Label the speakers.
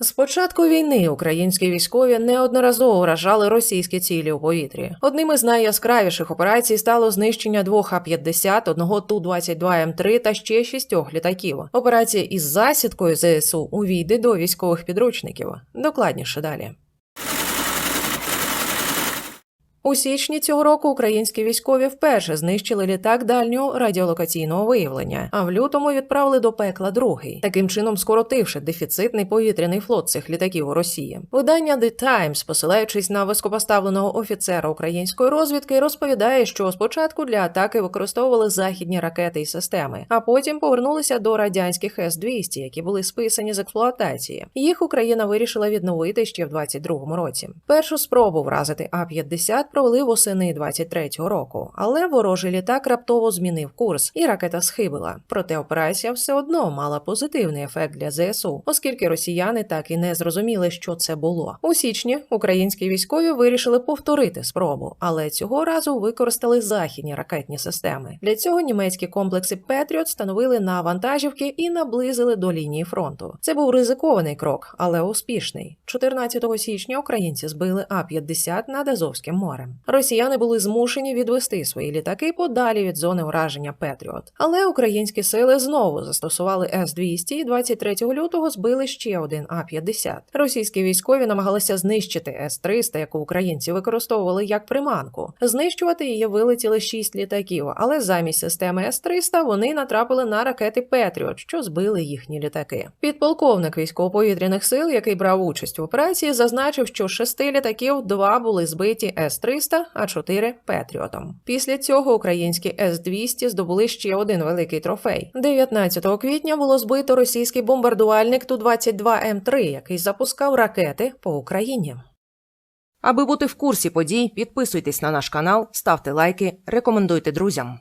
Speaker 1: З початку війни українські військові неодноразово вражали російські цілі у повітрі. Одним із найяскравіших операцій стало знищення двох А-50, одного Ту-22М3 та ще шістьох літаків. Операція із засідкою ЗСУ увійде до військових підручників. Докладніше далі. У січні цього року українські військові вперше знищили літак дальнього радіолокаційного виявлення, а в лютому відправили до пекла другий, таким чином скоротивши дефіцитний повітряний флот цих літаків у Росії. Видання The Times, посилаючись на високопоставленого офіцера української розвідки, розповідає, що спочатку для атаки використовували західні ракети і системи, а потім повернулися до радянських С-200, які були списані з експлуатації. Їх Україна вирішила відновити ще в 22-му році. Першу спробу вразити А-50 провели восени 23-го року, але ворожий літак раптово змінив курс, і ракета схибила. Проте операція все одно мала позитивний ефект для ЗСУ, оскільки росіяни так і не зрозуміли, що це було. У січні українські військові вирішили повторити спробу, але цього разу використали західні ракетні системи. Для цього німецькі комплекси Петріот встановили на вантажівки і наблизили до лінії фронту. Це був ризикований крок, але успішний. 14 січня українці збили А-50 над Азовським морем. Росіяни були змушені відвести свої літаки подалі від зони ураження Петріот. Але українські сили знову застосували С-200 і 23 лютого збили ще один А-50. Російські військові намагалися знищити С-300, яку українці використовували як приманку. Знищувати її вилетіли шість літаків, але замість системи С-300 вони натрапили на ракети Петріот, що збили їхні літаки. Підполковник військово-повітряних сил, який брав участь в операції, зазначив, що шести літаків два були збиті С-300, а 4 Петріотом. Після цього українські С-200 здобули ще один великий трофей. 19 квітня було збито російський бомбардувальник Ту-22М3, який запускав ракети по Україні. Аби бути в курсі подій, підписуйтесь на наш канал, ставте лайки, рекомендуйте друзям.